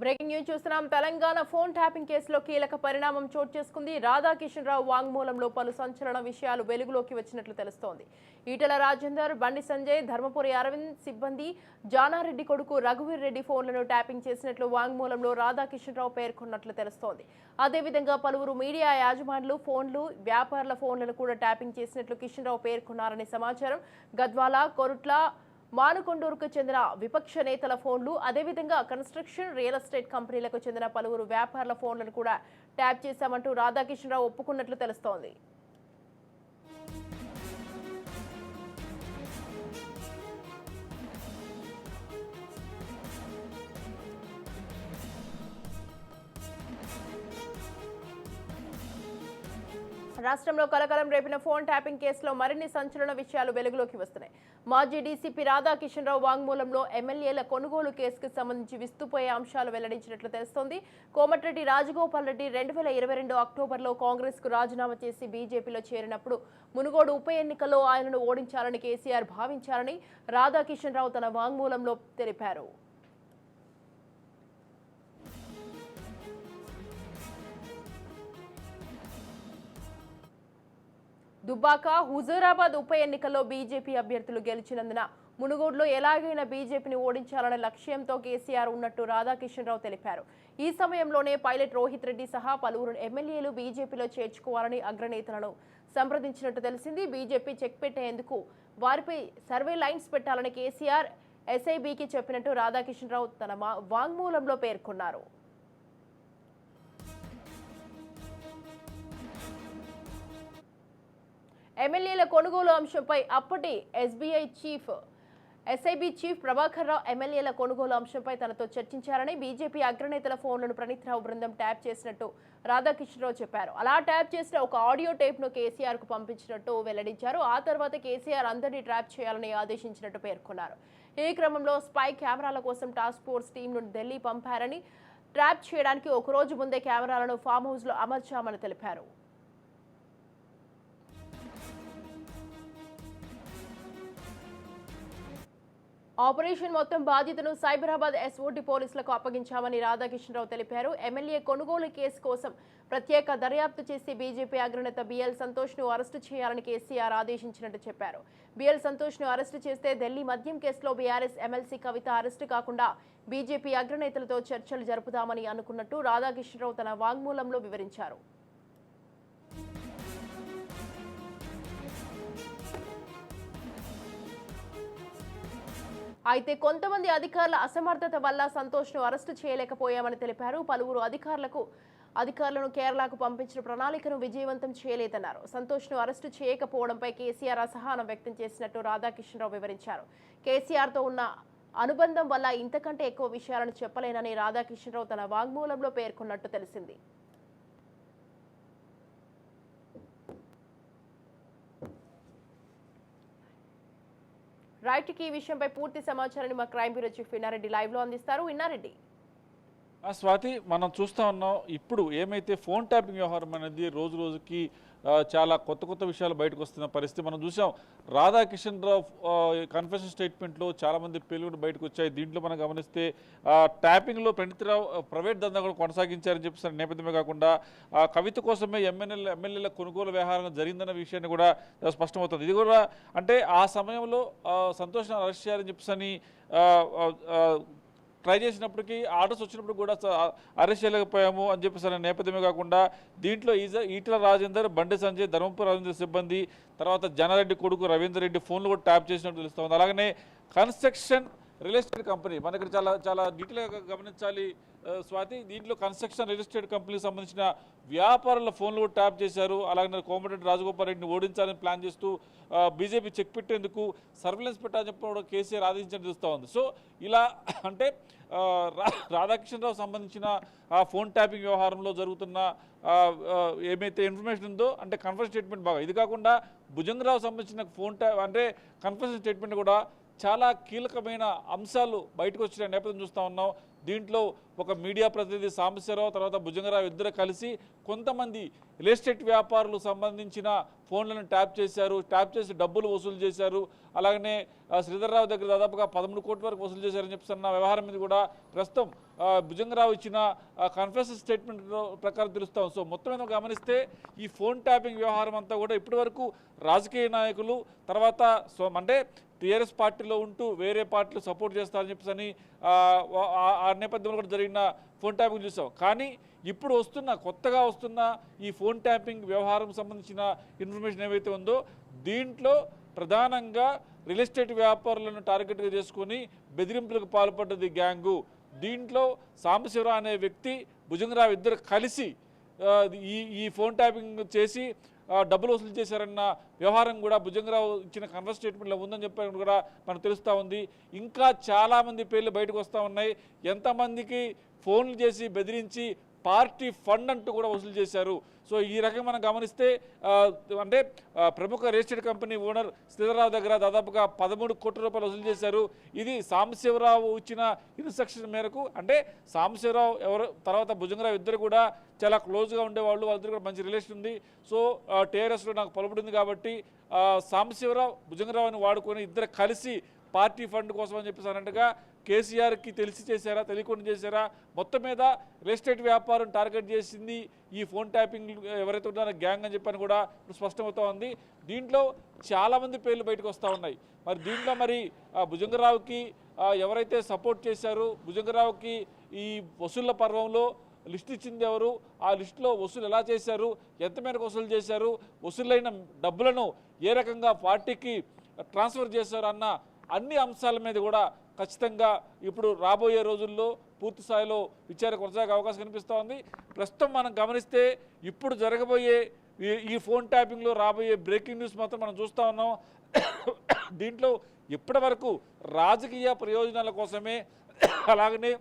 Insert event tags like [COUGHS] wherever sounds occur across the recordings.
Breaking news చూస్తున్నాం. Telangana phone tapping కేసులో కీలక పరిణామం చోటు చేసుకుంది. రాధాకిషన్ రావు వాంగ్మూలంలో పలు సంచలన విషయాలు వెలుగులోకి వచ్చినట్లు తెలుస్తోంది. ఈటల రాజేందర్ బండి సంజయ్ ధర్మపురి అరవింద్ సిబ్బంది జానారెడ్డి కొడుకు రఘువీర్ రెడ్డి ఫోన్లను ట్యాపింగ్ చేసినట్లు వాంగ్మూలంలో రాధాకిషన్ రావు పేర్కొన్నట్లు తెలుస్తోంది. అదేవిధంగా పలువురు మీడియా యాజమానులు ఫోన్లు వ్యాపారుల ఫోన్లను కూడా ట్యాపింగ్ చేసినట్లు కిషన్ రావు పేర్కొన్నారని సమాచారం. గద్వాల కొరుట్ల మానుకొండూరుకు చెందిన విపక్ష నేతల ఫోన్లు అదేవిధంగా కన్స్ట్రక్షన్ రియల్ ఎస్టేట్ కంపెనీలకు చెందిన పలువురు వ్యాపారుల ఫోన్లను కూడా ట్యాప్ చేశామంటూ రాధాకిషన్రావు ఒప్పుకున్నట్లు తెలుస్తోంది. రాష్ట్రంలో కలకలం రేపిన ఫోన్ ట్యాపింగ్ కేసులో మరిన్ని సంచలన విషయాలు వెలుగులోకి వస్తున్నాయి. మాజీ డీసీపీ రాధాకిషన్ రావు వాంగ్మూలంలో ఎమ్మెల్యేల కొనుగోలు కేసుకు సంబంధించి విస్తుపోయే అంశాలు వెల్లడించినట్లు తెలుస్తోంది. కోమటిరెడ్డి రాజగోపాల్ రెడ్డి రెండు వేల ఇరవై రెండు అక్టోబర్లో కాంగ్రెస్కు రాజీనామా చేసి బీజేపీలో చేరినప్పుడు మునుగోడు ఉప ఎన్నికల్లో ఆయనను ఓడించాలని కేసీఆర్ భావించారని రాధాకిషన్ రావు తన వాంగ్మూలంలో తెలిపారు. దుబ్బాక హుజూరాబాద్ ఉప ఎన్నికల్లో బీజేపీ అభ్యర్థులు గెలిచినందున మునుగోడులో ఎలాగైనా బీజేపీని ఓడించాలనే లక్ష్యంతో కేసీఆర్ ఉన్నట్టు రాధాకిషన్ రావు తెలిపారు. ఈ సమయంలోనే పైలట్ రోహిత్ రెడ్డి సహా పలువురు ఎమ్మెల్యేలు బీజేపీలో చేర్చుకోవాలని అగ్రనేతలను సంప్రదించినట్టు తెలిసింది. బీజేపీ చెక్ పెట్టేందుకు వారిపై సర్వే లైన్స్ పెట్టాలని కేసీఆర్ ఎస్ఐబికి చెప్పినట్టు రాధాకిషన్ రావు తన మా- వాంగ్మూలంలో పేర్కొన్నారు. ఎమ్మెల్యేల కొనుగోలు అంశంపై అప్పటి SBI chief SIB chief Prabhakar Rao ఎమ్మెల్యేల కొనుగోలు అంశంపై తనతో చర్చించారని బీజేపీ అగ్రనేతల ఫోన్లను ప్రణీత్ రావు బృందం ట్యాప్ చేసినట్టు రాధాకృష్ణరావు చెప్పారు. అలా ట్యాప్ చేసిన ఒక ఆడియో టేప్ను కేసీఆర్కు పంపించినట్టు వెల్లడించారు. ఆ తర్వాత కేసీఆర్ అందరినీ ట్రాప్ చేయాలని ఆదేశించినట్టు పేర్కొన్నారు. ఈ క్రమంలో స్పై కెమెరాల కోసం టాస్క్ ఫోర్స్ టీంను ఢిల్లీ పంపారని ట్రాప్ చేయడానికి ఒక రోజు ముందే కెమెరాలను ఫామ్ హౌస్లో అమర్చామని తెలిపారు. ఆపరేషన్ మొత్తం బాధ్యతను సైబరాబాద్ ఎస్ఓటి పోలీసులకు అప్పగించామని రాధాకిషన్రావు తెలిపారు. ఎమ్మెల్యే కొనుగోలు కేసు కోసం ప్రత్యేక దర్యాప్తు చేసి బీజేపీ అగ్రనేత బిఎల్ సంతోష్ను అరెస్టు చేయాలని కేసీఆర్ ఆదేశించినట్టు చెప్పారు. బిఎల్ సంతోష్ను అరెస్టు చేస్తే ఢిల్లీ మద్యం కేసులో బీఆర్ఎస్ ఎమ్మెల్సీ కవిత అరెస్టు కాకుండా బీజేపీ అగ్రనేతలతో చర్చలు జరుపుదామని అనుకున్నట్టు రాధాకిషన్రావు తన వాంగ్మూలంలో వివరించారు. అయితే కొంతమంది అధికారుల అసమర్థత వల్ల సంతోష్ను అరెస్టు చేయలేకపోయామని తెలిపారు. పలువురు అధికారులకు అధికారులను కేరళకు పంపించిన ప్రణాళికను విజయవంతం చేయలేదన్నారు. సంతోష్ను అరెస్టు చేయకపోవడంపై కేసీఆర్ అసహనం వ్యక్తం చేసినట్టు రాధాకిషన్రావు వివరించారు. కేసీఆర్తో ఉన్న అనుబంధం వల్ల ఇంతకంటే ఎక్కువ విషయాలను చెప్పలేనని రాధాకిషన్రావు తన వాగ్మూలంలో పేర్కొన్నట్టు తెలిసింది. రైట్కి ఈ విషయంపై పూర్తి సమాచారాన్ని మా క్రైమ్ బ్యూరో చీఫ్ ఇన్నారెడ్డి లైవ్లో అందిస్తారు. ఇన్నారెడ్డి. ఆ స్వాతి మనం చూస్తూ ఉన్నాం ఇప్పుడు ఏమైతే ఫోన్ ట్యాపింగ్ వ్యవహారం అనేది రోజు రోజుకి చాలా కొత్త కొత్త విషయాలు బయటకు వస్తున్న పరిస్థితి. మనం చూసాం రాధాకిషన్ రావు కన్ఫెషన్ స్టేట్మెంట్లో చాలామంది పేలుగుడు బయటకు వచ్చాయి. దీంట్లో మనం గమనిస్తే ట్యాపింగ్లో ప్రణితిరావు ప్రైవేట్ దందా కూడా కొనసాగించారని చెప్పేసి నేపథ్యమే కాకుండా ఆ, కవిత కోసమే ఎమ్మెల్యేల ఎమ్మెల్యేల కొనుగోలు వ్యవహారం జరిగిందన్న విషయాన్ని కూడా స్పష్టమవుతుంది. ఇది కూడా అంటే ఆ సమయంలో సంతోషం అరెస్ట్ చేయాలని చెప్పేసి అని ట్రై చేసినప్పటికీ ఆర్డర్స్ వచ్చినప్పుడు కూడా అరెస్ట్ చేయలేకపోయాము అని చెప్పేసి అనే నేపథ్యమే కాకుండా దీంట్లో ఈజ ఈటల రాజేందర్ బండి సంజయ్ ధర్మపుర రాజేందర్ సిబ్బంది తర్వాత జనారెడ్డి కొడుకు రవీందర్ రెడ్డి ఫోన్లు కూడా ట్యాప్ చేసినట్టు తెలుస్తుంది. అలాగనే కన్స్ట్రక్షన్ రియల్ ఎస్టేట్ కంపెనీ మన ఇక్కడ చాలా చాలా డీటెయిల్గా గమనించాలి స్వాతి దీంట్లో కన్స్ట్రక్షన్ రిజిస్టర్డ్ కంపెనీకి సంబంధించిన వ్యాపారుల ఫోన్లు కూడా ట్యాప్ చేశారు. అలాగే కోమటిరెడ్డి రాజగోపాల్ రెడ్డిని ఓడించాలని ప్లాన్ చేస్తూ బీజేపీ చెక్ పెట్టేందుకు సర్వేలెన్స్ పెట్టాలని చెప్పడం కూడా కేసీఆర్ ఆదేశించడం చూస్తూ ఉంది. సో ఇలా అంటే రా- రాధాకృష్ణరావు సంబంధించిన ఆ ఫోన్ ట్యాపింగ్ వ్యవహారంలో జరుగుతున్న ఏమైతే ఇన్ఫర్మేషన్ ఉందో అంటే కన్ఫర్మ్ స్టేట్మెంట్ బాగా. ఇది కాకుండా భుజంగరావు సంబంధించిన ఫోన్ ట్యాప్ అంటే కన్ఫరెన్స్ స్టేట్మెంట్ కూడా చాలా కీలకమైన అంశాలు బయటకు వచ్చిన నేపథ్యం చూస్తూ ఉన్నాం. దీంట్లో ఒక మీడియా ప్రతినిధి సాంబశివరావు తర్వాత భుజంగరావు ఇద్దరు కలిసి కొంతమంది రియల్ ఎస్టేట్ వ్యాపారులు సంబంధించిన ఫోన్లను ట్యాప్ చేశారు. ట్యాప్ చేసి డబ్బులు వసూలు చేశారు. అలాగనే శ్రీధర్రావు దగ్గర దాదాపుగా పదమూడు కోట్ల వరకు వసూలు చేశారని చెప్తున్న వ్యవహారం మీద కూడా ప్రస్తుతం భుజంగరావు ఇచ్చిన కన్ఫెషన్ స్టేట్మెంట్ ప్రకారం తెలుస్తాం. సో మొత్తం మీద గమనిస్తే ఈ ఫోన్ ట్యాపింగ్ వ్యవహారం అంతా కూడా ఇప్పటి రాజకీయ నాయకులు తర్వాత సో అంటే టీఆర్ఎస్ పార్టీలో ఉంటూ వేరే పార్టీలు సపోర్ట్ చేస్తారని చెప్పేసి అని ఆ, నేపథ్యంలో కూడా జరిగిన ఫోన్ ట్యాపింగ్ చూసాం. కానీ ఇప్పుడు వస్తున్న కొత్తగా వస్తున్న ఈ ఫోన్ ట్యాపింగ్ వ్యవహారం సంబంధించిన ఇన్ఫర్మేషన్ ఏవైతే ఉందో దీంట్లో ప్రధానంగా రియల్ ఎస్టేట్ వ్యాపారులను టార్గెట్గా చేసుకొని బెదిరింపులకు పాల్పడ్డది గ్యాంగు. దీంట్లో సాంబశివరావు అనే వ్యక్తి భుజంగరావు ఇద్దరు కలిసి ఈ ఈ ఫోన్ ట్యాపింగ్ చేసి డబ్బులు వసూలు చేశారన్న వ్యవహారం కూడా భుజంగరావు ఇచ్చిన కన్వర్స్ స్టేట్మెంట్లో ఉందని చెప్పి కూడా మనకు తెలుస్తూ ఉంది. ఇంకా చాలామంది పేర్లు బయటకు వస్తూ ఉన్నాయి. ఎంతమందికి ఫోన్లు చేసి బెదిరించి పార్టీ ఫండ్ అంటూ కూడా వసూలు చేశారు. సో ఈ రకంగా మనం గమనిస్తే అంటే ప్రముఖ real estate company owner Sridhararao దగ్గర దాదాపుగా పదమూడు కోట్ల రూపాయలు వసూలు చేశారు. ఇది సాంబశివరావు ఇచ్చిన ఇన్స్ట్రక్షన్ మేరకు అంటే సాంబశివరావు ఎవరు తర్వాత భుజంగరావు ఇద్దరు కూడా చాలా క్లోజ్గా ఉండేవాళ్ళు వాళ్ళిద్దరు కూడా మంచి రిలేషన్ ఉంది. సో టీఆర్ఎస్లో నాకు పలుపుడింది కాబట్టి ఆ, సాంబశివరావు భుజంగరావుని వాడుకొని ఇద్దరు కలిసి పార్టీ ఫండ్ కోసం అని చెప్పేసి అన్నట్టుగా కేసీఆర్కి తెలిసి చేశారా తెలియకుండా చేశారా? మొత్తం మీద రియల్ ఎస్టేట్ వ్యాపారం టార్గెట్ చేసింది ఈ ఫోన్ ట్యాపింగ్ ఎవరైతే ఉన్నారో గ్యాంగ్ అని చెప్పని కూడా ఇప్పుడు స్పష్టమవుతా ఉంది. దీంట్లో చాలామంది పేర్లు బయటకు వస్తూ ఉన్నాయి. మరి దీంట్లో మరి ఆ, భుజంగరావుకి ఎవరైతే సపోర్ట్ చేశారో భుజంగరావుకి ఈ వసూళ్ళ పర్వంలో లిస్ట్ ఇచ్చింది ఎవరు? ఆ లిస్టులో వసూలు ఎలా చేశారు? ఎంత మేరకు వసూలు చేశారు? వసూలైన డబ్బులను ఏ రకంగా పార్టీకి ట్రాన్స్ఫర్ చేశారు అన్న అన్ని అంశాల మీద కూడా ఖచ్చితంగా ఇప్పుడు రాబోయే రోజుల్లో పూర్తి స్థాయిలో విచారణ కొనసాగే అవకాశం కనిపిస్తూ ఉంది. ప్రస్తుతం మనం గమనిస్తే ఇప్పుడు జరగబోయే ఈ- ఈ ఫోన్ ట్యాపింగ్లో రాబోయే బ్రేకింగ్ న్యూస్ మాత్రం మనం చూస్తూ ఉన్నాం. దీంట్లో ఇప్పటి వరకు రాజకీయ ప్రయోజనాల కోసమే అలాగనే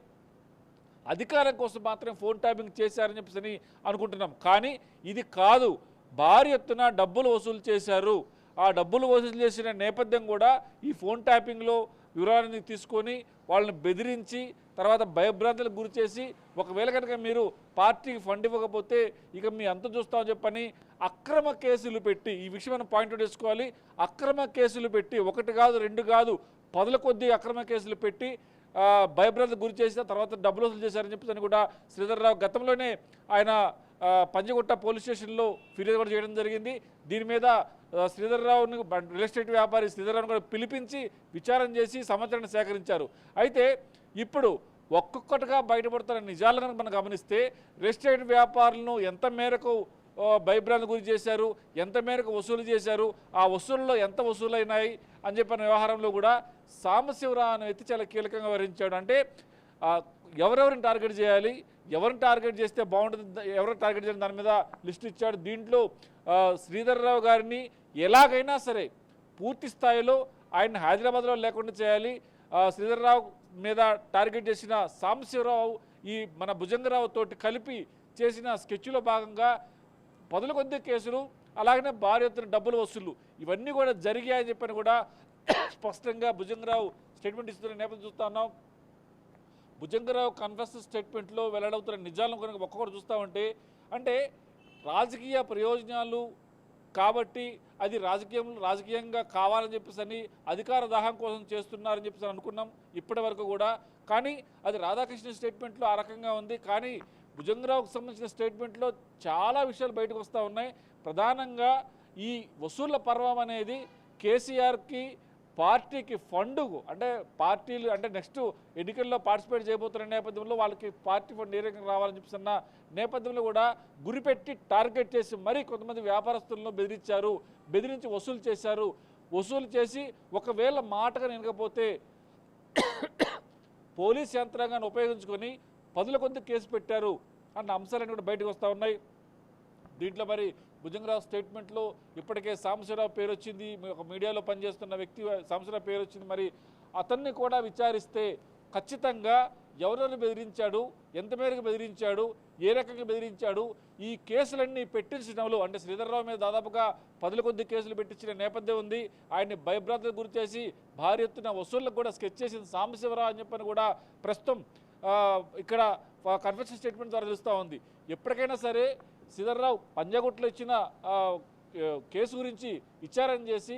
అధికారం కోసం మాత్రం ఫోన్ ట్యాపింగ్ చేశారని చెప్పేసి అనుకుంటున్నాం. కానీ ఇది కాదు. భారీ ఎత్తున డబ్బులు వసూలు చేశారు. ఆ డబ్బులు వసూలు చేసిన నేపథ్యం కూడా ఈ ఫోన్ ట్యాపింగ్లో వివరాలని తీసుకొని వాళ్ళని బెదిరించి తర్వాత భయభ్రాంతులకు గురి చేసి ఒకవేళ కనుక మీరు పార్టీకి ఫండ్ ఇవ్వకపోతే ఇక మీ అంత చూస్తామని చెప్పని అక్రమ కేసులు పెట్టి ఈ విషయం మనం పాయింట్ చేసుకోవాలి. అక్రమ కేసులు పెట్టి ఒకటి కాదు రెండు కాదు పదుల కొద్దీ అక్రమ కేసులు పెట్టి ఆ, గురి చేసిన తర్వాత డబ్బులు వసూలు చేశారని చెప్పి కూడా శ్రీధర్రావు గతంలోనే ఆయన పంజగుట్ట పోలీస్ స్టేషన్లో ఫిర్యాదు కూడా చేయడం జరిగింది. దీని మీద శ్రీధర్రావుని రియల్ ఎస్టేట్ వ్యాపారి శ్రీధర్రావుని కూడా పిలిపించి విచారణ చేసి సమాచారాన్ని సేకరించారు. అయితే ఇప్పుడు ఒక్కొక్కటిగా బయటపడుతున్న నిజాలను మనం గమనిస్తే రియల్ ఎస్టేట్ వ్యాపారులను ఎంత మేరకు భయభ్రాంతి గురి చేశారు ఎంత మేరకు వసూలు చేశారు ఆ వసూళ్ళలో ఎంత వసూలైనాయి అని చెప్పిన వ్యవహారంలో కూడా సాంబశివరావు అనే వ్యక్తి చాలా కీలకంగా వివరించాడు అంటే ఎవరెవరిని టార్గెట్ చేయాలి ఎవరిని టార్గెట్ చేస్తే బాగుంటుంది? ఎవరు టార్గెట్ చేయడం దాని మీద లిస్ట్ ఇచ్చాడు. దీంట్లో శ్రీధర్రావు గారిని ఎలాగైనా సరే పూర్తి స్థాయిలో ఆయన హైదరాబాద్లో లేకుండా చేయాలి. శ్రీధర్రావు మీద టార్గెట్ చేసిన సాంబశివరావు ఈ మన భుజంగరావు తోటి కలిపి చేసిన స్కెచ్లో భాగంగా పదుల కొద్ది కేసులు అలాగనే భారీ ఎత్తున డబ్బులు వసూలు ఇవన్నీ కూడా జరిగాయని చెప్పని కూడా స్పష్టంగా భుజంగరావు స్టేట్మెంట్ ఇస్తున్న నేపథ్యం చూస్తున్నాం భుజంగరావు కన్ఫెస్ స్టేట్మెంట్లో వెల్లడవుతున్న నిజాలను కనుక చూస్తూ చూస్తామంటే అంటే రాజకీయ ప్రయోజనాలు కాబట్టి అది రాజకీయం రాజకీయంగా కావాలని చెప్పేసి అని అధికార దాహం కోసం చేస్తున్నారని చెప్పేసి అని అనుకున్నాం ఇప్పటి వరకు కూడా. కానీ అది రాధాకృష్ణ స్టేట్మెంట్లో ఆ రకంగా ఉంది. కానీ భుజంగరావుకు సంబంధించిన స్టేట్మెంట్లో చాలా విషయాలు బయటకు వస్తూ ఉన్నాయి. ప్రధానంగా ఈ వసూళ్ళ పర్వం అనేది కేసీఆర్కి పార్టీకి ఫండ్ అంటే పార్టీలు అంటే నెక్స్ట్ ఎన్నికల్లో పార్టిసిపేట్ చేయబోతున్న నేపథ్యంలో వాళ్ళకి పార్టీ ఫండ్ ఏ రకంగా రావాలని చెప్పేసి నేపథ్యంలో కూడా గురిపెట్టి టార్గెట్ చేసి మరీ కొంతమంది వ్యాపారస్తులను బెదిరించారు బెదిరించి వసూలు చేశారు. వసూలు చేసి ఒకవేళ మాటగా నినకపోతే పోలీస్ యంత్రాంగాన్ని ఉపయోగించుకొని పదుల కొద్ది కేసు పెట్టారు అన్న అంశాలన్నీ కూడా బయటకు వస్తూ ఉన్నాయి. దీంట్లో మరి భుజంగరావు స్టేట్మెంట్లో ఇప్పటికే సాంబశివరావు పేరు వచ్చింది ఒక మీడియాలో పనిచేస్తున్న వ్యక్తి సాంబశివరావు పేరు వచ్చింది మరి అతన్ని కూడా విచారిస్తే ఖచ్చితంగా ఎవరెవరు బెదిరించాడు ఎంత మేరకు బెదిరించాడు ఏ రకంగా బెదిరించాడు ఈ కేసులన్నీ పెట్టించడంలో అంటే శ్రీధర్రావు మీద దాదాపుగా పదుల కొద్ది కేసులు పెట్టించిన నేపథ్యం ఉంది. ఆయన్ని భయభ్రాంతకు గురి చేసి భారీ ఎత్తున వసూళ్ళకు కూడా స్కెచ్ చేసింది సాంబశివరావు అని చెప్పని కూడా ప్రస్తుతం ఇక్కడ కన్ఫెషన్ స్టేట్మెంట్ ద్వారా తెలుస్తూ ఉంది. ఎప్పటికైనా సరే శ్రీధర్రావు పంజాగుట్లో ఇచ్చిన కేసు గురించి విచారణ చేసి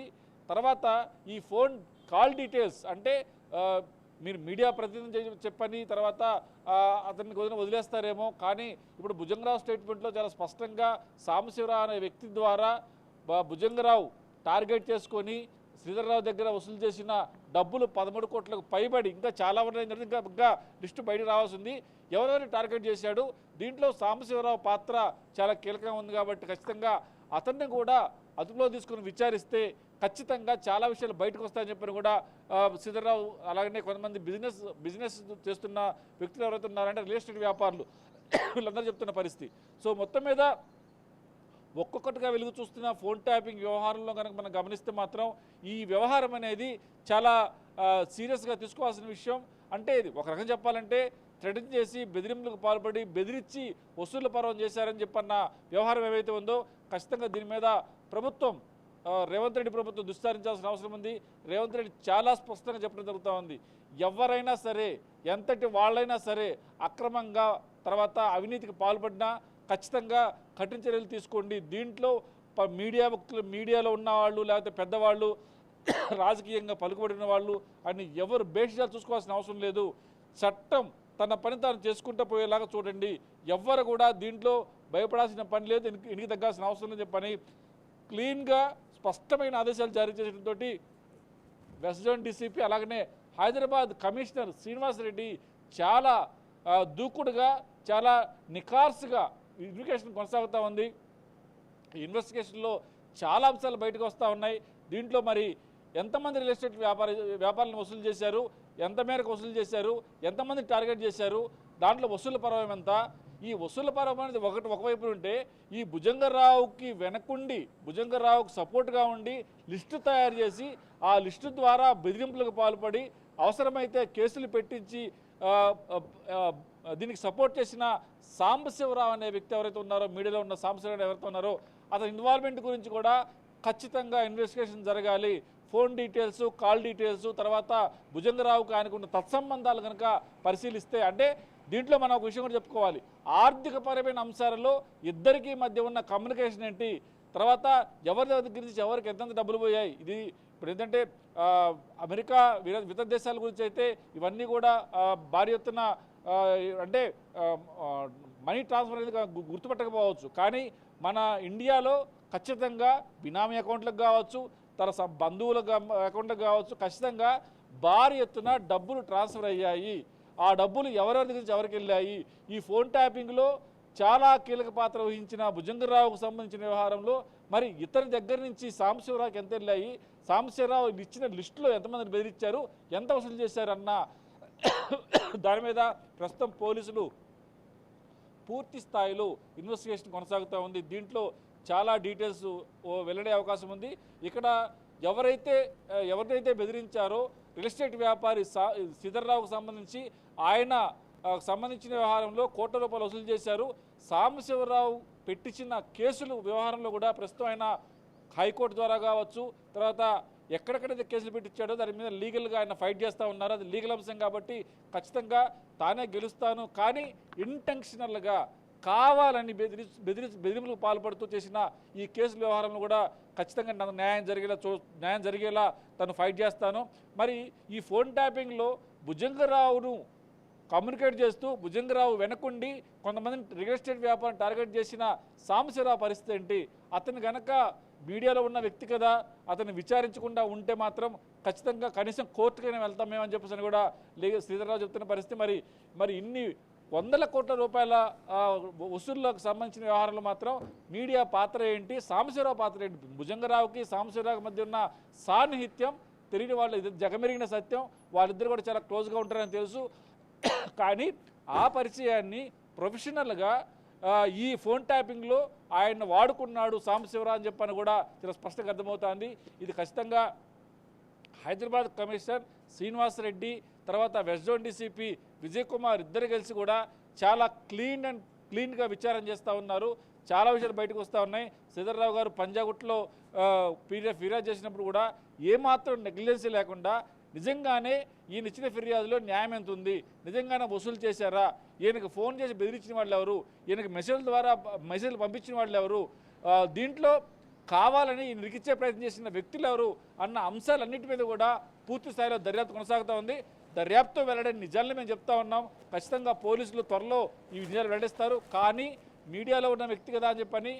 తర్వాత ఈ ఫోన్ కాల్ డీటెయిల్స్ అంటే మీరు మీడియా ప్రతినిధి చెప్పని తర్వాత అతన్ని వదిలి వదిలేస్తారేమో. కానీ ఇప్పుడు భుజంగరావు స్టేట్మెంట్లో చాలా స్పష్టంగా సాంబశివరావు అనే వ్యక్తి ద్వారా భుజంగరావు టార్గెట్ చేసుకొని శ్రీధర్రావు దగ్గర వసూలు చేసిన డబ్బులు పదమూడు కోట్లకు పైబడి ఇంకా చాలా ఉన్నాయి ఇంకా ఇంకా లిస్టు బయట రావాల్సింది ఎవరెవరు టార్గెట్ చేశాడు? దీంట్లో సాంబశివరావు పాత్ర చాలా కీలకంగా ఉంది కాబట్టి ఖచ్చితంగా అతన్ని కూడా అదుపులో తీసుకుని విచారిస్తే ఖచ్చితంగా చాలా విషయాలు బయటకు వస్తాయని చెప్పని కూడా ఆ, అలాగనే కొంతమంది బిజినెస్ బిజినెస్ చేస్తున్న వ్యక్తులు ఎవరైతే ఉన్నారంటే రియల్ ఎస్టేట్ వ్యాపారులు వీళ్ళందరూ చెప్తున్న పరిస్థితి. సో మొత్తం మీద ఒక్కొక్కటిగా వెలుగు చూస్తున్న ఫోన్ ట్యాపింగ్ వ్యవహారంలో కనుక మనం గమనిస్తే మాత్రం ఈ వ్యవహారం అనేది చాలా సీరియస్గా తీసుకోవాల్సిన విషయం. అంటే ఇది ఒక రకం చెప్పాలంటే థ్రెటన్ చేసి బెదిరింపులకు పాల్పడి బెదిరించి వసూళ్ళ పర్వం చేశారని చెప్పన్న వ్యవహారం ఏవైతే ఉందో ఖచ్చితంగా దీని మీద ప్రభుత్వం రేవంత్ రెడ్డి ప్రభుత్వం దుస్తారించాల్సిన అవసరం ఉంది. రేవంత్ రెడ్డి చాలా స్పష్టంగా చెప్పడం జరుగుతూ ఉంది. ఎవరైనా సరే ఎంతటి వాళ్ళైనా సరే అక్రమంగా తర్వాత అవినీతికి పాల్పడినా ఖచ్చితంగా కఠిన చర్యలు తీసుకోండి. దీంట్లో ప- మీడియా వ్యక్తులు మీడియాలో ఉన్నవాళ్ళు లేకపోతే పెద్దవాళ్ళు [COUGHS] రాజకీయంగా పలుకుబడిన వాళ్ళు అని ఎవరు బేషిజాలు చూసుకోవాల్సిన అవసరం లేదు. చట్టం తన పని తాను చేసుకుంటూ పోయేలాగా చూడండి. ఎవ్వరు కూడా దీంట్లో భయపడాల్సిన పని లేదు. ఇనికి తగ్గాల్సిన అవసరం లేదు చెప్పని క్లీన్గా స్పష్టమైన ఆదేశాలు జారీ చేసడంతో వెస్ట్ జోన్ డీసీపీ అలాగనే హైదరాబాద్ కమిషనర్ శ్రీనివాస్ రెడ్డి చాలా దూకుడుగా చాలా నిఖార్సుగా ఇన్వెస్టిగేషన్ కొనసాగుతూ ఉంది. ఈ ఇన్వెస్టిగేషన్లో చాలా అంశాలు బయటకు వస్తూ ఉన్నాయి. దీంట్లో మరి ఎంతమంది రియల్ ఎస్టేట్ వ్యాపార వ్యాపారాలను వసూలు చేశారు? ఎంత మేరకు వసూలు చేశారు ఎంతమంది టార్గెట్ చేశారు దాంట్లో వసూల పర్వం ఎంత? ఈ వసూల పర్వం అనేది ఒకటి ఒకవైపు ఉంటే ఈ భుజంగరావుకి వెనకుండి భుజంగరావుకి సపోర్ట్గా ఉండి లిస్టు తయారు చేసి ఆ లిస్టు ద్వారా బెదిరింపులకు పాల్పడి అవసరమైతే కేసులు పెట్టించి దీనికి సపోర్ట్ చేసిన సాంబశివరావు అనే వ్యక్తి ఎవరైతే ఉన్నారో మీడియాలో ఉన్న సాంబశివరావు ఎవరైతే ఉన్నారో అతని ఇన్వాల్వ్మెంట్ గురించి కూడా ఖచ్చితంగా ఇన్వెస్టిగేషన్ జరగాలి. ఫోన్ డీటెయిల్స్ కాల్ డీటెయిల్స్ తర్వాత భుజంగరావుకి ఆయనకున్న తత్సంబంధాలు కనుక పరిశీలిస్తే అంటే దీంట్లో మనం ఒక విషయం కూడా చెప్పుకోవాలి. ఆర్థికపరమైన అంశాలలో ఇద్దరికీ మధ్య ఉన్న కమ్యూనికేషన్ ఏంటి? తర్వాత ఎవరి దగ్గర నుంచి ఎవరికి ఎంతెంత డబ్బులు పోయాయి? ఇది ఇప్పుడు ఏంటంటే అమెరికా విర- ఇతర దేశాల గురించి అయితే ఇవన్నీ కూడా భారీ ఎత్తున అంటే మనీ ట్రాన్స్ఫర్ అనేది గుర్తుపట్టకపోవచ్చు. కానీ మన ఇండియాలో ఖచ్చితంగా బినామీ అకౌంట్లకు కావచ్చు తన స- బంధువుల గ- కావచ్చు ఖచ్చితంగా భారీ ఎత్తున డబ్బులు ట్రాన్స్ఫర్ అయ్యాయి. ఆ డబ్బులు ఎవరెవరి దగ్గర నుంచి ఎవరికి వెళ్ళాయి? ఈ ఫోన్ ట్యాపింగ్లో చాలా కీలక పాత్ర వహించిన భుజంగరావుకు సంబంధించిన వ్యవహారంలో మరి ఇతని దగ్గర నుంచి సాంబశివరావుకి ఎంత వెళ్ళాయి? సాంబశివరావు ఇచ్చిన లిస్టులో ఎంతమందిని బెదిరించారు? ఎంత వసూలు చేశారన్న [COUGHS] దాని మీద ప్రస్తుతం పోలీసులు పూర్తి స్థాయిలో ఇన్వెస్టిగేషన్ కొనసాగుతూ ఉంది. దీంట్లో చాలా డీటెయిల్స్ ఓ వెల్లడే అవకాశం ఉంది. ఇక్కడ ఎవరైతే ఎవరినైతే బెదిరించారో రియల్ ఎస్టేట్ వ్యాపారి సా సిద్ధర్రావుకు సంబంధించి ఆయన సంబంధించిన వ్యవహారంలో కోట్ల రూపాయలు వసూలు చేశారు. సాంబశివరావు పెట్టించిన కేసులు వ్యవహారంలో కూడా ప్రస్తుతం ఆయన హైకోర్టు ద్వారా కావచ్చు తర్వాత ఎక్కడెక్కడైతే కేసులు పెట్టించాడో దాని మీద లీగల్గా ఆయన ఫైట్ చేస్తూ ఉన్నారు. అది లీగల్ అంశం కాబట్టి ఖచ్చితంగా తానే గెలుస్తాను. కానీ ఇంటెన్షనల్గా కావాలని బెదిరి బెదిరి బెదిరింపులకు పాల్పడుతూ చేసిన ఈ కేసు వ్యవహారంలో కూడా ఖచ్చితంగా నాకు న్యాయం జరిగేలా చూ న్యాయం జరిగేలా తను ఫైట్ చేస్తాను. మరి ఈ ఫోన్ ట్యాపింగ్లో భుజంగరావును కమ్యూనికేట్ చేస్తూ భుజంగరావు వెనకుండి కొంతమంది రియల్ ఎస్టేట్ వ్యాపారం టార్గెట్ చేసిన సాంబశివరావు పరిస్థితి ఏంటి? అతను గనక మీడియాలో ఉన్న వ్యక్తి కదా అతను విచారించకుండా ఉంటే మాత్రం ఖచ్చితంగా కనీసం కోర్టుకైనా వెళ్తామేమని చెప్పేసి అని కూడా లే శ్రీధరరావు చెప్తున్న పరిస్థితి. మరి మరి ఇన్ని వందల కోట్ల రూపాయల ఆ, వసూళ్ళకు సంబంధించిన వ్యవహారంలో మాత్రం మీడియా పాత్ర ఏంటి సాంబశివరావు పాత్ర ఏంటి? భుజంగరావుకి సాంబశివరావుకి మధ్య ఉన్న సాన్నిహిత్యం తెలియని వాళ్ళు ఇది జగమెరిగిన సత్యం వాళ్ళిద్దరు కూడా చాలా క్లోజ్గా ఉంటారని తెలుసు. కానీ ఆ పరిచయాన్ని ప్రొఫెషనల్గా ఈ ఫోన్ ట్యాపింగ్లో ఆయన వాడుకున్నాడు సాంబశివరావు అని చెప్పని కూడా చాలా స్పష్టంగా అర్థమవుతోంది. ఇది ఖచ్చితంగా హైదరాబాద్ కమిషనర్ శ్రీనివాస్ రెడ్డి తర్వాత west zone DCP Vijay Kumar ఇద్దరు కలిసి కూడా చాలా క్లీన్ అండ్ క్లీన్గా విచారం చేస్తూ ఉన్నారు. చాలా విషయాలు బయటకు వస్తూ ఉన్నాయి. శ్రీధర్రావు గారు పంజాగుట్లో పీడిఎఫ్ ఫిర్యాదు చేసినప్పుడు కూడా ఏమాత్రం నెగ్లిజెన్సీ లేకుండా నిజంగానే ఈయన ఇచ్చిన ఫిర్యాదులో న్యాయం ఎంత ఉంది? నిజంగానే వసూలు చేశారా? ఈయనకు ఫోన్ చేసి బెదిరించిన వాళ్ళు ఎవరు? ఈయనకు మెసేజ్ ద్వారా మెసేజ్లు పంపించిన వాళ్ళు ఎవరు? దీంట్లో కావాలని నిరికిచ్చే ఇరికిచ్చే ప్రయత్నం చేసిన వ్యక్తులు ఎవరు? అన్న అంశాలన్నిటి మీద కూడా పూర్తి స్థాయిలో దర్యాప్తు కొనసాగుతూ ఉంది. దర్యాప్తు వెల్లడని నిజాలను మేము చెప్తా ఉన్నాం. ఖచ్చితంగా పోలీసులు త్వరలో ఈ నిజాలు వెల్లడిస్తారు. కానీ మీడియాలో ఉన్న వ్యక్తి కదా అని చెప్పని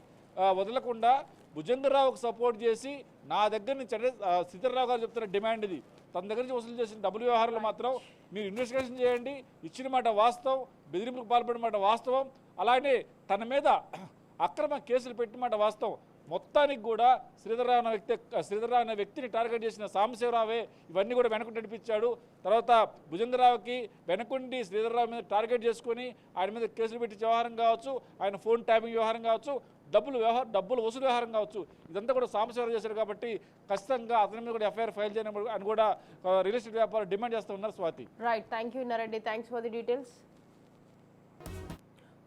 వదలకుండా భుజంగరావుకు సపోర్ట్ చేసి నా దగ్గర నుంచి అంటే సీతారావు గారు చెప్తున్న డిమాండ్ ఇది. తన దగ్గర నుంచి వసూలు చేసిన డబ్బుల వ్యవహారాలు మాత్రం మీరు ఇన్వెస్టిగేషన్ చేయండి. ఇచ్చిన మాట వాస్తవం బెదిరింపులకు పాల్పడిన మాట వాస్తవం. అలానే తన మీద అక్రమ కేసులు పెట్టిన మాట వాస్తవం. మొత్తానికి కూడా శ్రీధర్రావు అనే వ్యక్తి శ్రీధర్రావు అనే వ్యక్తిని టార్గెట్ చేసిన సాంబశివరావే ఇవన్నీ కూడా వెనకుండి నడిపించాడు. తర్వాత భుజంగరావుకి వెనకుండి శ్రీధర్రావు మీద టార్గెట్ చేసుకొని ఆయన మీద కేసులు పెట్టి వ్యవహారం కావచ్చు ఆయన ఫోన్ ట్యాపింగ్ వ్యవహారం కావచ్చు డబ్బులు వ్యవహారం డబ్బులు వసూలు వ్యవహారం కావచ్చు ఇదంతా కూడా సాంబశివరావు చేశారు కాబట్టి ఖచ్చితంగా అతని మీద కూడా ఎఫ్ఐఆర్ ఫైల్ చేయడం అని కూడా రియల్ ఎస్టేట్ వ్యాపారులు డిమాండ్ చేస్తూ ఉన్నారు Swathi. Right thank you Nareddy thanks for the details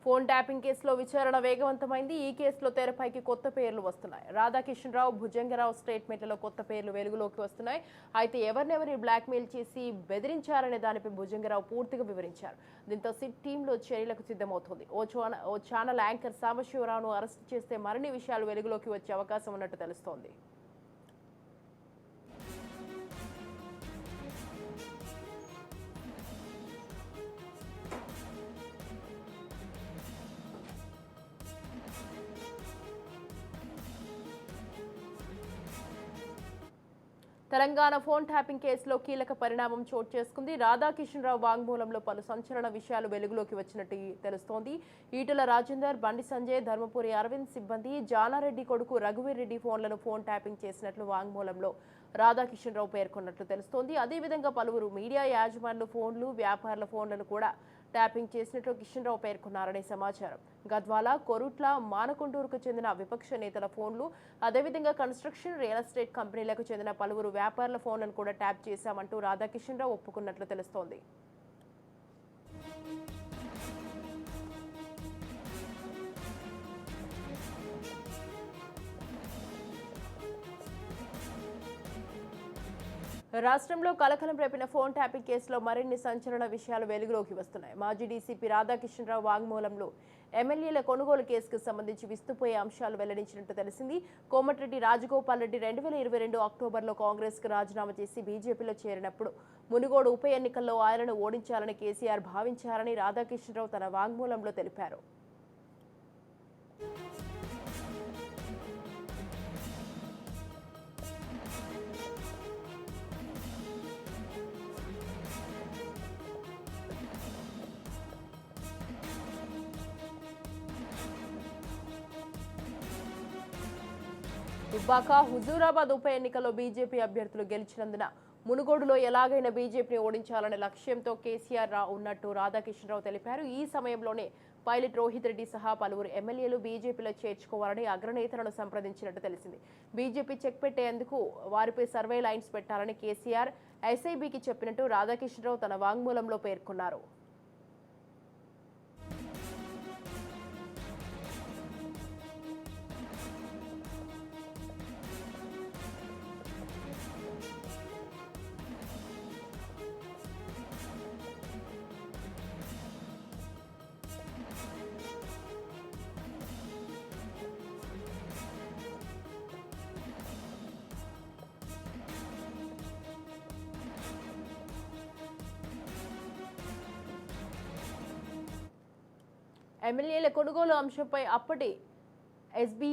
phone tapping కేసులో విచారణ వేగవంతమైంది. ఈ కేసులో తెరపైకి కొత్త పేర్లు వస్తున్నాయి. రాధాకిషన్ రావు భుజంగరావు స్టేట్మెంట్లలో కొత్త పేర్లు వెలుగులోకి వస్తున్నాయి. అయితే ఎవరినెవరిని బ్లాక్మెయిల్ చేసి బెదిరించారనే దానిపై భుజంగరావు పూర్తిగా వివరించారు. దీంతో సిట్ టీంలో చర్యలకు సిద్ధమవుతోంది. ఓ ఓ ఛానల్ యాంకర్ సాంబశివరావును అరెస్ట్ చేస్తే మరిన్ని విషయాలు వెలుగులోకి వచ్చే అవకాశం ఉన్నట్టు తెలుస్తోంది. తెలంగాణ ఫోన్ ట్యాపింగ్ కేసులో కీలక పరిణామం చోటు చేసుకుంది. రాధాకిషన్ రావు వాంగ్మూలంలో పలు సంచలన విషయాలు వెలుగులోకి వచ్చినట్టు తెలుస్తోంది. ఈటల రాజేందర్ బండి సంజయ్ ధర్మపురి అరవింద్ సిబ్బంది జానారెడ్డి కొడుకు రఘువీర్ రెడ్డి ఫోన్లను ఫోన్ ట్యాపింగ్ చేసినట్లు వాంగ్మూలంలో రాధాకిషన్ రావు పేర్కొన్నట్లు తెలుస్తోంది. అదేవిధంగా పలువురు మీడియా యాజమాన్లు ఫోన్లు వ్యాపారుల ఫోన్లను కూడా ట్యాపింగ్ చేసినట్లు కిషన్ రావు పేర్కొన్నారనే సమాచారం. గద్వాల కొరుట్ల మానకొండూరుకు చెందిన విపక్ష నేతల ఫోన్లు అదేవిధంగా కన్స్ట్రక్షన్ రియల్ ఎస్టేట్ కంపెనీలకు చెందిన పలువురు వ్యాపారుల ఫోన్లను కూడా ట్యాప్ చేశామంటూ రాధాకిషన్ రావు ఒప్పుకున్నట్లు తెలుస్తోంది. రాష్ట్రంలో కలకలం రేపిన ఫోన్ ట్యాపింగ్ కేసులో మరిన్ని సంచలన విషయాలు వెలుగులోకి వస్తున్నాయి. మాజీ డీసీపీ రాధాకృష్ణరావు వాగ్మూలంలో వాంగ్మూలంలో ఎమ్మెల్యేల కొనుగోలు కేసుకు సంబంధించి విస్తుపోయే అంశాలు వెల్లడించినట్టు తెలిసింది. కోమటిరెడ్డి రాజగోపాల్ రెడ్డి రెండు వేల ఇరవై రెండు అక్టోబర్లో కాంగ్రెస్కు రాజీనామా చేసి బీజేపీలో చేరినప్పుడు మునుగోడు ఉప ఎన్నికల్లో ఆయనను ఓడించాలని కేసీఆర్ భావించారని రాధాకృష్ణరావు తన వాంగ్మూలంలో తెలిపారు. దుబ్బాక హుజూరాబాద్ ఉప ఎన్నికల్లో బీజేపీ అభ్యర్థులు గెలిచినందున మునుగోడులో ఎలాగైనా బీజేపీని ఓడించాలనే లక్ష్యంతో కేసీఆర్ రా ఉన్నట్టు రాధాకిషన్రావు తెలిపారు. ఈ సమయంలోనే పైలట్ రోహిత్ రెడ్డి సహా పలువురు ఎమ్మెల్యేలు బీజేపీలో చేర్చుకోవాలని అగ్రనేతలను సంప్రదించినట్టు తెలిసింది. బీజేపీ చెక్ పెట్టేందుకు వారిపై సర్వే లైన్స్ పెట్టాలని కేసీఆర్ ఎస్ఐబికి చెప్పినట్టు రాధాకిషన్రావు తన వాంగ్మూలంలో పేర్కొన్నారు. ఎమ్మెల్యేల కొనుగోలు అంశంపై అప్పటి SB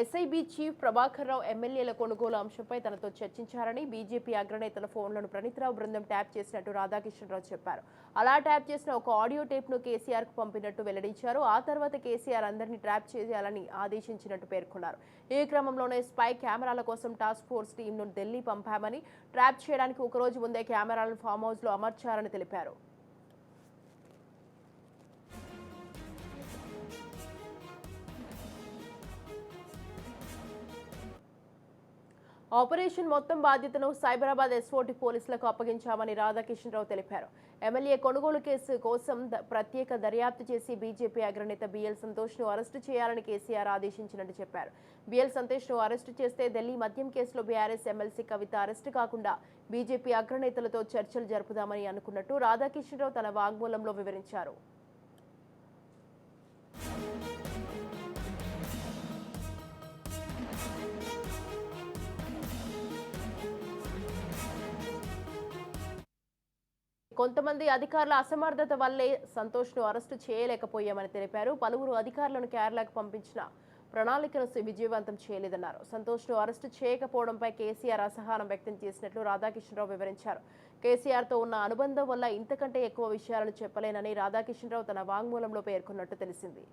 SIB chief Prabhakar Rao ఎమ్మెల్యేల కొనుగోలు అంశంపై తనతో చర్చించారని బీజేపీ అగ్రనేతల ఫోన్లను ప్రణీత్రావు బృందం ట్యాప్ చేసినట్టు రాధాకిషన్రావు చెప్పారు. అలా ట్యాప్ చేసిన ఒక ఆడియో టేప్ను కేసీఆర్కు పంపినట్టు వెల్లడించారు. ఆ తర్వాత కేసీఆర్ అందరినీ ట్రాప్ చేయాలని ఆదేశించినట్టు పేర్కొన్నారు. ఈ క్రమంలోనే స్పై కెమెరాల కోసం టాస్క్ ఫోర్స్ టీంను ఢిల్లీ పంపామని ట్రాప్ చేయడానికి ఒక రోజు ముందే కెమెరాలను ఫామ్ హౌస్లో అమర్చారని తెలిపారు. ఆపరేషన్ మొత్తం బాధ్యతను సైబరాబాద్ ఎస్ఓటి పోలీసులకు అప్పగించామని రాధాకిషన్ రావు తెలిపారు. ఎమ్మెల్యే కొనుగోలు కేసు కోసం ప్రత్యేక దర్యాప్తు చేసి బీజేపీ అగ్రనేత బిఎల్ సంతోష్ను అరెస్టు చేయాలని కేసీఆర్ ఆదేశించినట్టు చెప్పారు. బిఎల్ సంతోష్ను అరెస్టు చేస్తే ఢిల్లీ మద్యం కేసులో బీఆర్ఎస్ ఎమ్మెల్సీ కవిత అరెస్టు కాకుండా బీజేపీ అగ్రనేతలతో చర్చలు జరుపుదామని అనుకున్నట్టు రాధాకిషన్రావు తన వాగ్మూలంలో వివరించారు. కొంతమంది అధికారుల అసమర్థత వల్లే సంతోష్ను అరెస్టు చేయలేకపోయామని తెలిపారు. పలువురు అధికారులను కేరళకు పంపించిన ప్రణాళికను విజయవంతం చేయలేదన్నారు. సంతోష్ను అరెస్టు చేయకపోవడంపై కేసీఆర్ అసహనం వ్యక్తం చేసినట్లు రాధాకిషన్రావు వివరించారు. కేసీఆర్తో ఉన్న అనుబంధం వల్ల ఇంతకంటే ఎక్కువ విషయాలను చెప్పలేనని రాధాకిషన్రావు తన వాంగ్మూలంలో పేర్కొన్నట్టు తెలిసింది.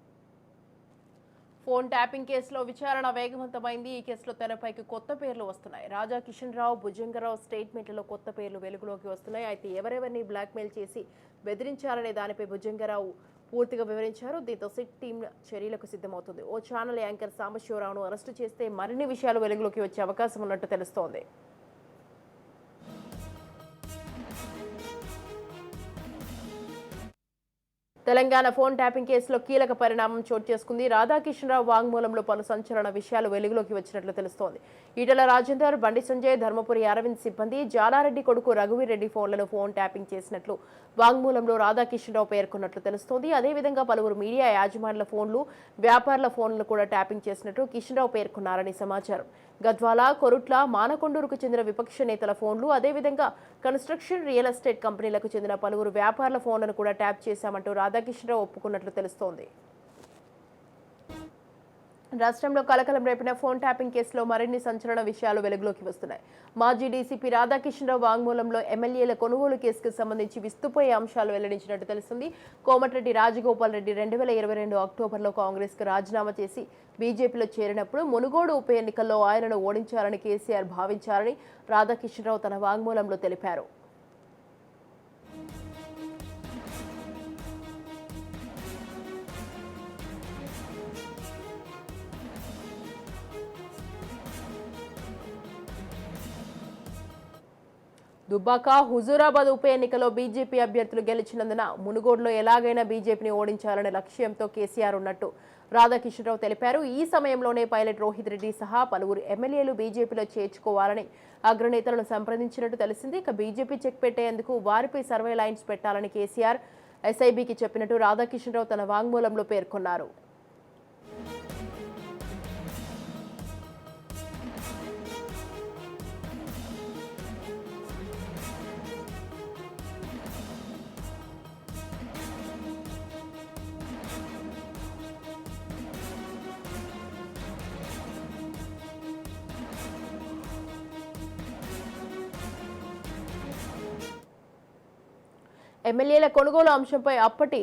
ఫోన్ ట్యాపింగ్ కేసులో విచారణ వేగవంతమైంది. ఈ కేసులో తెరపైకి కొత్త పేర్లు వస్తున్నాయి. రాజా కిషన్ రావు భుజంగరావు స్టేట్మెంట్లలో కొత్త పేర్లు వెలుగులోకి వస్తున్నాయి. అయితే ఎవరెవరిని బ్లాక్మెయిల్ చేసి బెదిరించారనే దానిపై భుజంగరావు పూర్తిగా వివరించారు. దీంతో సిట్ టీం చర్యలకు సిద్ధమవుతుంది. ఓ ఛానల్ యాంకర్ సాంబశివరావును అరెస్టు చేస్తే మరిన్ని విషయాలు వెలుగులోకి వచ్చే అవకాశం ఉన్నట్టు తెలుస్తోంది. తెలంగాణ ఫోన్ ట్యాపింగ్ కేసులో కీలక పరిణామం చోటు చేసుకుంది. రాధాకిషన్రావు వాంగ్మూలంలో పలు సంచలన విషయాలు వెలుగులోకి వచ్చినట్లు తెలుస్తోంది. ఈటల రాజేందర్ బండి సంజయ్ ధర్మపురి అరవింద్ సిబ్బంది జాలారెడ్డి కొడుకు రఘువీరెడ్డి ఫోన్లను ఫోన్ ట్యాపింగ్ చేసినట్లు వాంగ్మూలంలో రాధాకిషన్రావు పేర్కొన్నట్లు తెలుస్తోంది. అదేవిధంగా పలువురు మీడియా యాజమాన్యుల ఫోన్లు వ్యాపారుల ఫోన్లను కూడా ట్యాపింగ్ చేసినట్లు కిషన్రావు పేర్కొన్నారని సమాచారం. గద్వాల కొరుట్ల మానకొండూరుకు చెందిన విపక్ష నేతల ఫోన్లు అదేవిధంగా కన్స్ట్రక్షన్ రియల్ ఎస్టేట్ కంపెనీలకు చెందిన పలువురు వ్యాపారుల ఫోన్లను కూడా ట్యాప్ చేశామంటూ రాధాకృష్ణరావు ఒప్పుకున్నట్లు తెలుస్తోంది. రాష్ట్రంలో కలకలం రేపిన ఫోన్ ట్యాపింగ్ కేసులో మరిన్ని సంచలన విషయాలు వెలుగులోకి వస్తున్నాయి. మాజీ డీసీపీ రాధాకృష్ణరావు వాంగ్మూలంలో ఎమ్మెల్యేల కొనుగోలు కేసుకు సంబంధించి విస్తుపోయే అంశాలు వెల్లడించినట్టు తెలుస్తుంది. కోమటిరెడ్డి రాజగోపాల్ రెడ్డి రెండు వేల ఇరవై రెండు అక్టోబర్లో కాంగ్రెస్కు రాజీనామా చేసి బీజేపీలో చేరినప్పుడు మునుగోడు ఉప ఎన్నికల్లో ఆయనను ఓడించాలని కేసీఆర్ భావించారని రాధాకృష్ణరావు తన వాంగ్మూలంలో తెలిపారు. దుబ్బాక హుజూరాబాద్ ఉప ఎన్నికలో బీజేపీ అభ్యర్థులు గెలిచినందున మునుగోడులో ఎలాగైనా బీజేపీని ఓడించాలనే లక్ష్యంతో కేసీఆర్ ఉన్నట్టు రాధాకిషన్రావు తెలిపారు. ఈ సమయంలోనే పైలట్ రోహిత్ రెడ్డి సహా పలువురు ఎమ్మెల్యేలు బీజేపీలో చేర్చుకోవాలని అగ్రనేతలను సంప్రదించినట్టు తెలిసింది. ఇక బీజేపీ చెక్ పెట్టేందుకు వారిపై సర్వే లైన్స్ పెట్టాలని కేసీఆర్ ఎస్ఐబికి చెప్పినట్టు రాధాకిషన్రావు తన వాంగ్మూలంలో పేర్కొన్నారు. ఎమ్మెల్యేల కొనుగోలు అంశంపై అప్పటి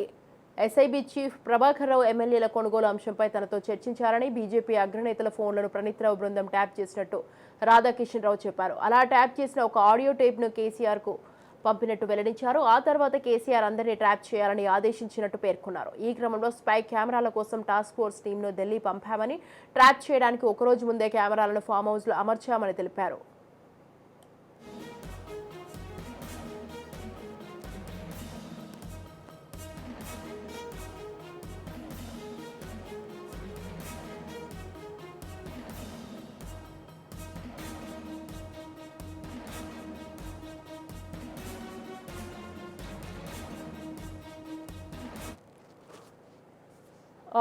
ఎస్ఐబి చీఫ్ ప్రభాకర్ రావు ఎమ్మెల్యేల కొనుగోలు అంశంపై తనతో చర్చించారని బీజేపీ అగ్రనేతల ఫోన్లను ప్రణీత్రావు బృందం ట్యాప్ చేసినట్టు రాధాకిషన్ రావు చెప్పారు. అలా ట్యాప్ చేసిన ఒక ఆడియో టేప్ను కేసీఆర్కు పంపినట్టు వెల్లడించారు. ఆ తర్వాత కేసీఆర్ అందరినీ ట్రాప్ చేయాలని ఆదేశించినట్టు పేర్కొన్నారు. ఈ క్రమంలో స్పై కెమెరాల కోసం టాస్క్ ఫోర్స్ టీంను ఢిల్లీ పంపామని ట్రాప్ చేయడానికి ఒకరోజు ముందే కెమెరాలను ఫామ్ హౌస్లో అమర్చామని తెలిపారు.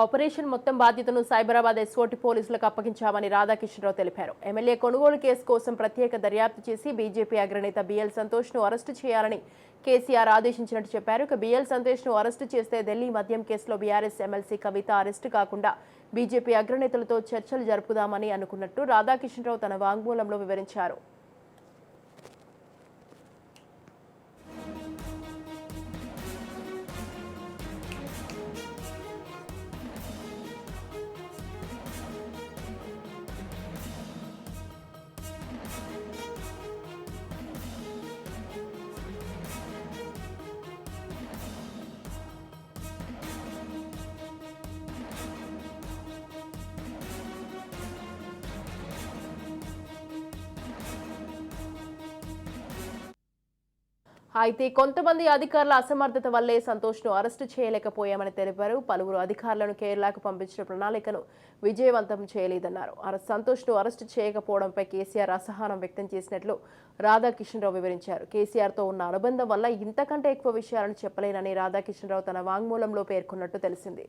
ఆపరేషన్ మొత్తం బాధ్యతను సైబరాబాద్ ఎస్ఓటి పోలీసులకు అప్పగించామని రాధాకిషన్రావు తెలిపారు. ఎమ్మెల్యే కొనుగోలు కేసు కోసం ప్రత్యేక దర్యాప్తు చేసి బీజేపీ అగ్రనేత బిఎల్ సంతోష్ను అరెస్టు చేయాలని కేసీఆర్ ఆదేశించినట్టు చెప్పారు. ఇక బిఎల్ సంతోష్ను అరెస్టు చేస్తే ఢిల్లీ మద్యం కేసులో బీఆర్ఎస్ ఎమ్మెల్సీ కవిత అరెస్టు కాకుండా బీజేపీ అగ్రనేతలతో చర్చలు జరుపుదామని అనుకున్నట్టు రాధాకిషన్రావు తన వాంగ్మూలంలో వివరించారు. అయితే కొంతమంది అధికారుల అసమర్థత వల్లే సంతోష్ను అరెస్టు చేయలేకపోయామని తెలిపారు. పలువురు అధికారులను కేరళకు పంపించిన ప్రణాళికను విజయవంతం చేయలేదన్నారు. సంతోష్ను అరెస్టు చేయకపోవడంపై కేసీఆర్ అసహనం వ్యక్తం చేసినట్లు రాధాకిషన్ రావు వివరించారు. కేసీఆర్తో ఉన్న అనుబంధం వల్ల ఇంతకంటే ఎక్కువ విషయాలను చెప్పలేనని రాధాకిషన్ రావు తన వాంగ్మూలంలో పేర్కొన్నట్టు తెలిసింది.